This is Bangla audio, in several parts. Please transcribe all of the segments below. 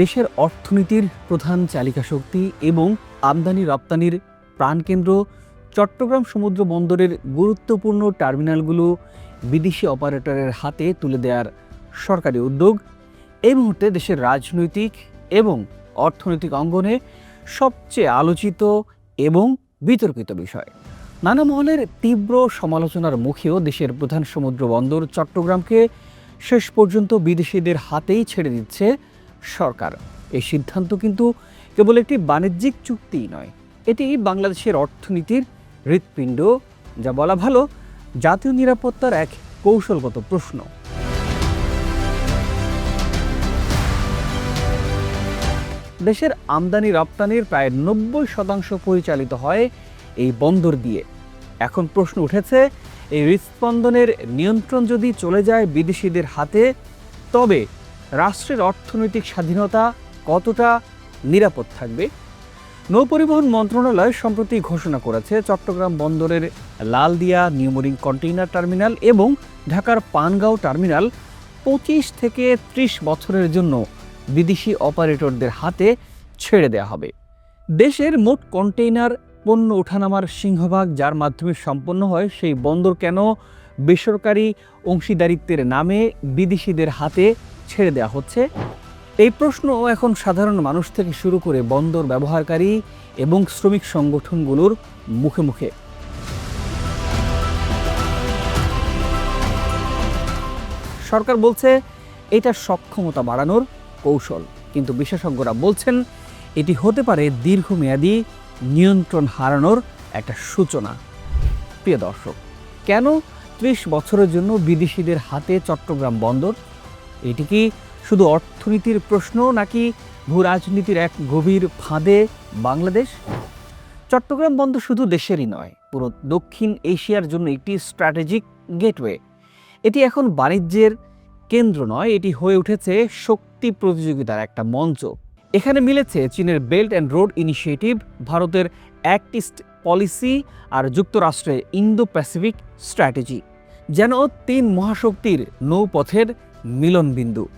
দেশের অর্থনীতির প্রধান চালিকা শক্তি এবং আমদানি রপ্তানির প্রাণকেন্দ্র, চট্টগ্রাম সমুদ্র বন্দরের গুরুত্বপূর্ণ টার্মিনালগুলো বিদেশি অপারেটরের হাতে তুলে দেওয়ার সরকারি উদ্যোগ। এই মুহূর্তে দেশের রাজনৈতিক এবং অর্থনৈতিক অঙ্গনে সবচেয়ে আলোচিত এবং বিতর্কিত বিষয়। নানা মহলের তীব্র সমালোচনার মুখেও দেশের প্রধান সমুদ্র বন্দর চট্টগ্রামকে শেষ পর্যন্ত বিদেশিদের হাতেই ছেড়ে দিচ্ছে সরকার। এই সিদ্ধান্ত কিন্তু কেবল একটি বাণিজ্যিক চুক্তিই নয়, এটি বাংলাদেশের অর্থনীতির হৃৎপিণ্ড, যা বলা ভালো জাতীয় নিরাপত্তার এক কৌশলগত প্রশ্ন। দেশের আমদানি রপ্তানির প্রায় নব্বই শতাংশ পরিচালিত হয় এই বন্দর দিয়ে। এখন প্রশ্ন উঠেছে, এই হৃৎস্পন্দনের নিয়ন্ত্রণ যদি চলে যায় বিদেশিদের হাতে, তবে রাষ্ট্রের অর্থনৈতিক স্বাধীনতা কতটা নিরাপদ থাকবে? নৌপরিবহন মন্ত্রণালয় সম্প্রতি ঘোষণা করেছে, চট্টগ্রাম বন্দরের লালদিয়া নিউমোরিং কন্টেইনার টার্মিনাল এবং ঢাকার পানগাঁও টার্মিনাল পঁচিশ থেকে ত্রিশ বছরের জন্য বিদেশি অপারেটরদের হাতে ছেড়ে দেওয়া হবে। দেশের মোট কন্টেইনার পণ্য ওঠানামার সিংহভাগ যার মাধ্যমে সম্পন্ন হয় সেই বন্দর কেন? বেসরকারি অংশীদারিত্বের নামে বিদেশিদের হাতে ছেড়ে দেওয়া হচ্ছে। এই প্রশ্ন এখন সাধারণ মানুষ থেকে শুরু করে বন্দর ব্যবহারকারী এবং শ্রমিক সংগঠনগুলোর মুখে মুখে। সরকার বলছে, এটা সক্ষমতা বাড়ানোর কৌশল। কিন্তু বিশেষজ্ঞরা বলছেন, এটি হতে পারে দীর্ঘমেয়াদী নিয়ন্ত্রণ হারানোর একটা সূচনা। প্রিয় দর্শক, কেন ত্রিশ বছরের জন্য বিদেশিদের হাতে চট্টগ্রাম বন্দর? এটি কি শুধু অর্থনীতির প্রশ্ন নাকি ভূ রাজনীতির এক গভীর ফাঁদে বাংলাদেশ? চট্টগ্রাম বন্দর শুধু দেশেরই নয়, পুরো দক্ষিণ এশিয়ার জন্য একটি স্ট্র্যাটেজিক গেটওয়ে। এটি এখন বাণিজ্যের কেন্দ্র নয়, এটি হয়ে উঠেছে শক্তি প্রতিযোগিতার একটা মঞ্চ। এখানে মিলেছে চীনের বেল্ট অ্যান্ড রোড ইনিশিয়েটিভ, ভারতের অ্যাক্ট ইস্ট পলিসি আর যুক্তরাষ্ট্রের ইন্দো প্যাসিফিক স্ট্র্যাটেজি, যেন তিন মহাশক্তির নৌপথের মিলনবিন্দু।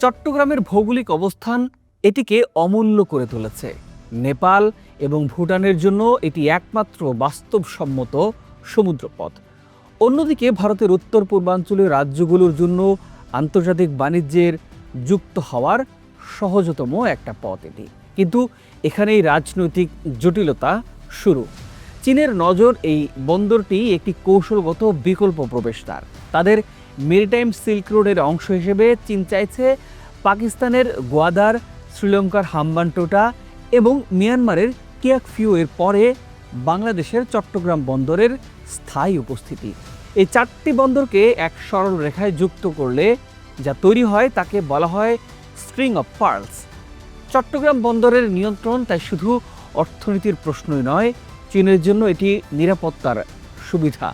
চট্টগ্রামের ভৌগোলিক অবস্থান এটিকে অমূল্য করে তুলেছে। নেপাল এবং ভুটানের জন্য এটি একমাত্র বাস্তবসম্মত সমুদ্রপথ। অন্যদিকে ভারতের উত্তর পূর্বাঞ্চলীয় রাজ্যগুলোর জন্য আন্তর্জাতিক বাণিজ্যের যুক্ত হওয়ার সহজতম একটা পথ এটি। কিন্তু এখানেই রাজনৈতিক জটিলতা শুরু। চীনের নজর এই বন্দরটি একটি কৌশলগত বিকল্প প্রবেশদ্বার। তাদের মেরিটাইম সিল্ক রোডের অংশ হিসেবে চীন চাইছে পাকিস্তানের গোয়াদার, শ্রীলঙ্কার হাম্বানটোটা এবং মিয়ানমারের কিয়াকফিউ এর পরে বাংলাদেশের চট্টগ্রাম বন্দরের স্থায়ী উপস্থিতি। এই চারটি বন্দরকে এক সরল রেখায় যুক্ত করলে যা তৈরি হয় তাকে বলা হয় স্ট্রিং অফ পার্লস। চট্টগ্রাম বন্দরের নিয়ন্ত্রণ তাই শুধু অর্থনীতির প্রশ্নই নয় চীনের জন্য এটি নিরাপত্তার সুবিধা।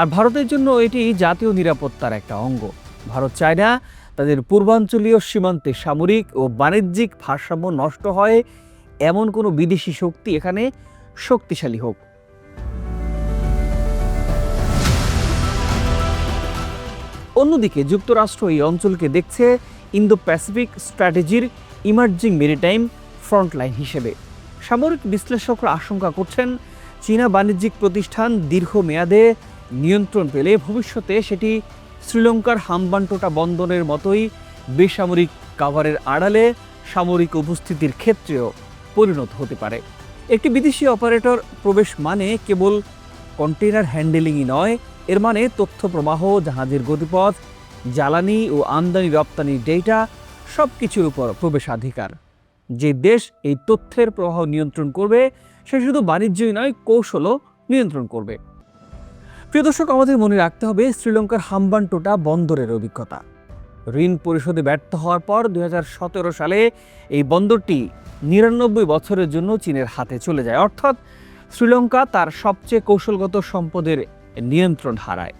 আর ভারতের জন্য এটি জাতীয় নিরাপত্তার একটা অঙ্গ। ভারত চায় না তাদের পূর্বাঞ্চলীয় সীমান্তে সামরিক ও বাণিজ্যিক ভারসাম্য নষ্ট হয়, এমন কোনো বিদেশি শক্তি এখানে শক্তিশালী হোক। অন্যদিকে যুক্তরাষ্ট্র এই অঞ্চলকে দেখছে ইন্দো প্যাসিফিক স্ট্র্যাটেজির ইমার্জিং মেরিটাইম ফ্রন্টলাইন হিসেবে। সামরিক বিশ্লেষকরা আশঙ্কা করছেন চীনা বাণিজ্যিক প্রতিষ্ঠান দীর্ঘমেয়াদে নিয়ন্ত্রণ পেলে ভবিষ্যতে সেটি শ্রীলঙ্কার হাম্বানটোটা বন্দরের মতোই বেসামরিক কাভারের আড়ালে সামরিক উপস্থিতির ক্ষেত্রেও পরিণত হতে পারে। একটি বিদেশি অপারেটর প্রবেশ মানে কেবল কন্টেইনার হ্যান্ডেলিংই নয়, এর মানে তথ্য প্রবাহ, জাহাজের গতিপথ, জ্বালানি ও আমদানি রপ্তানির ডেটা সব কিছুর উপর প্রবেশাধিকার। যে দেশ এই তথ্যের প্রবাহ নিয়ন্ত্রণ করবে সে শুধু বাণিজ্যই নয়, কৌশলও নিয়ন্ত্রণ করবে। প্রিয় দর্শক, আমাদের মনে রাখতে হবে, শ্রীলঙ্কার হাম্বানটোটা বন্দরের অভিজ্ঞতা। ঋণ পরিশোধে ব্যর্থ হওয়ার পর দু হাজার সতেরো সালে এই বন্দরটি নিরানব্বই বছরের জন্য চীনের হাতে চলে যায়। অর্থাৎ শ্রীলঙ্কা তার সবচেয়ে কৌশলগত সম্পদের নিয়ন্ত্রণ হারায়।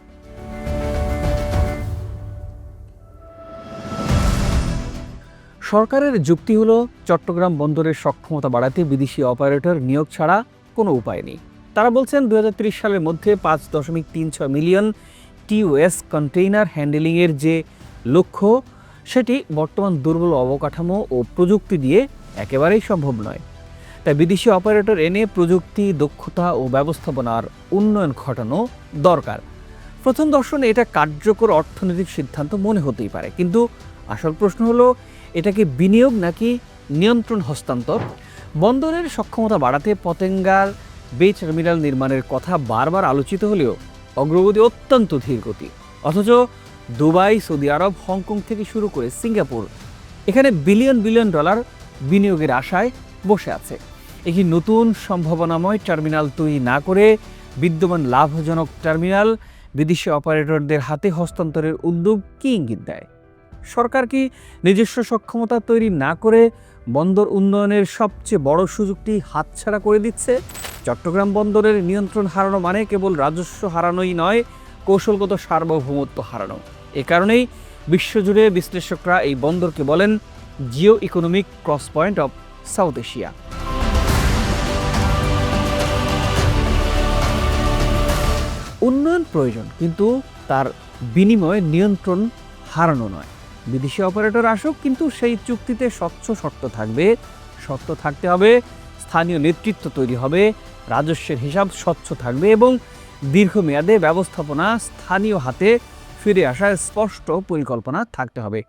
সরকারের যুক্তি হলো, চট্টগ্রাম বন্দরের সক্ষমতা বাড়াতে বিদেশি অপারেটর নিয়োগ ছাড়া কোনো উপায় নেই। তারা বলছেন দু সালের মধ্যে পাঁচ দশমিক তিন ছয় মিলিয়ন টিওএস কন্টেইনার হ্যান্ডেলিংয়ের যে লক্ষ্য, সেটি বর্তমান দুর্বল অবকাঠামো ও প্রযুক্তি দিয়ে একেবারেই সম্ভব নয়। তাই বিদেশি অপারেটর এনে প্রযুক্তি, দক্ষতা ও ব্যবস্থাপনার উন্নয়ন ঘটানো দরকার। প্রথম দর্শনে এটা কার্যকর অর্থনৈতিক সিদ্ধান্ত মনে হতেই পারে, কিন্তু আসল প্রশ্ন হলো এটা কি বিনিয়োগ নাকি নিয়ন্ত্রণ হস্তান্তর? বন্দরের সক্ষমতা বাড়াতে পতেঙ্গার বে টার্মিনাল নির্মাণের কথা বারবার আলোচিত হলেও অগ্রগতি অত্যন্ত ধীরগতি অথচ দুবাই, সৌদি আরব, হংকং থেকে শুরু করে সিঙ্গাপুর এখানে বিলিয়ন বিলিয়ন ডলার বিনিয়োগের আশায় বসে আছে। একটি নতুন সম্ভাবনাময় টার্মিনাল তৈরি না করে বিদ্যমান লাভজনক টার্মিনাল বিদেশি অপারেটরদের হাতে হস্তান্তরের উদ্যোগ কি ইঙ্গিত দেয়? সরকার কি নিজস্ব সক্ষমতা তৈরি না করে বন্দর উন্নয়নের সবচেয়ে বড় সুযোগটি হাতছাড়া করে দিচ্ছে? চট্টগ্রাম বন্দরের নিয়ন্ত্রণ হারানো মানে কেবল রাজস্ব হারানোই নয়, কৌশলগত সার্বভৌমত্ব হারানো। এ কারণেই বিশ্বজুড়ে বিশ্লেষকরা এই বন্দরকে বলেন geo economic cross point of South Asia. উন্নয়ন প্রয়োজন, কিন্তু তার বিনিময়ে নিয়ন্ত্রণ হারানো নয়। বিদেশি অপারেটর আসুক, কিন্তু সেই চুক্তিতে স্বচ্ছ শর্ত থাকবে। শর্ত থাকতে হবে, স্থানীয় নেতৃত্ব তৈরি হবে, রাজস্বের হিসাব স্বচ্ছ থাকবে এবং দীর্ঘমেয়াদে ব্যবস্থাপনা স্থানীয় হাতে ফিরে আসার স্পষ্ট পরিকল্পনা থাকতে হবে।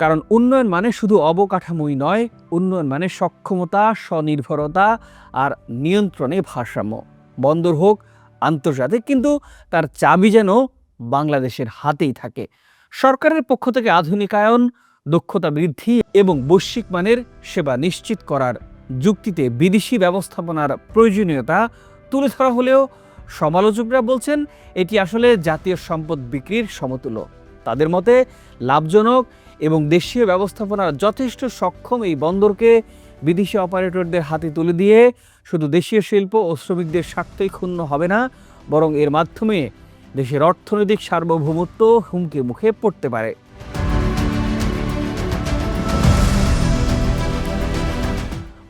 কারণ উন্নয়ন মানে শুধু অবকাঠামোই নয়, উন্নয়ন মানে সক্ষমতা, স্বনির্ভরতা আর নিয়ন্ত্রণে ভারসাম্য। বন্দর হোক, আন্তর্জাতিক, কিন্তু তার চাবি যেন বাংলাদেশের হাতেই থাকে। সরকারের পক্ষ থেকে আধুনিকায়ন, দক্ষতা বৃদ্ধি এবং বৈশ্বিক মানের সেবা নিশ্চিত করার যুক্তিতে বিদেশি ব্যবস্থাপনার প্রয়োজনীয়তা তুলে ধরা হলেও সমালোচকরা বলছেন এটি আসলে জাতীয় সম্পদ বিক্রির সমতুল্য। তাদের মতে, লাভজনক এবং দেশীয় ব্যবস্থাপনার যথেষ্ট সক্ষম এই বন্দরকে বিদেশি অপারেটরদের হাতে তুলে দিয়ে শুধু দেশীয় শিল্প ও শ্রমিকদের স্বার্থই ক্ষুণ্ণ হবে না, বরং এর মাধ্যমে দেশের অর্থনৈতিক সার্বভৌমত্ব হুমকির মুখে পড়তে পারে।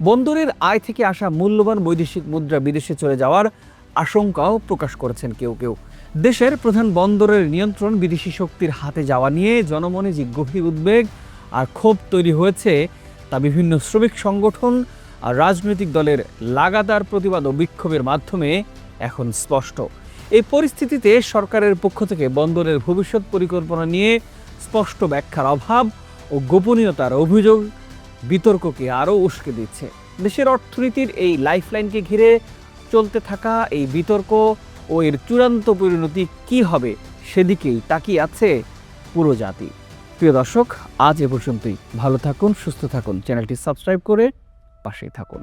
বন্দরের আয় থেকে আসা মূল্যবান বৈদেশিক মুদ্রা বিদেশে চলে যাওয়ার আশঙ্কাও প্রকাশ করেছেন কেউ কেউ। দেশের প্রধান বন্দরের নিয়ন্ত্রণ বিদেশি শক্তির হাতে যাওয়া নিয়ে জনমনে যে গভীর উদ্বেগ আর ক্ষোভ তৈরি হয়েছে, তা বিভিন্ন শ্রমিক সংগঠন আর রাজনৈতিক দলের লাগাতার প্রতিবাদ ও বিক্ষোভের মাধ্যমে এখন স্পষ্ট। এই পরিস্থিতিতে সরকারের পক্ষ থেকে বন্দরের ভবিষ্যৎ পরিকল্পনা নিয়ে স্পষ্ট ব্যাখ্যার অভাব ও গোপনীয়তার অভিযোগ বিতর্ককে আরও উস্কে দিচ্ছে। দেশের অর্থনীতির এই লাইফলাইনকে ঘিরে চলতে থাকা এই বিতর্ক ও এর চূড়ান্ত পরিণতি কি হবে সেদিকেই তাকিয়ে আছে পুরো জাতি। প্রিয় দর্শক, আজ এ পর্যন্তই। ভালো থাকুন, সুস্থ থাকুন। চ্যানেলটি সাবস্ক্রাইব করে পাশেই থাকুন।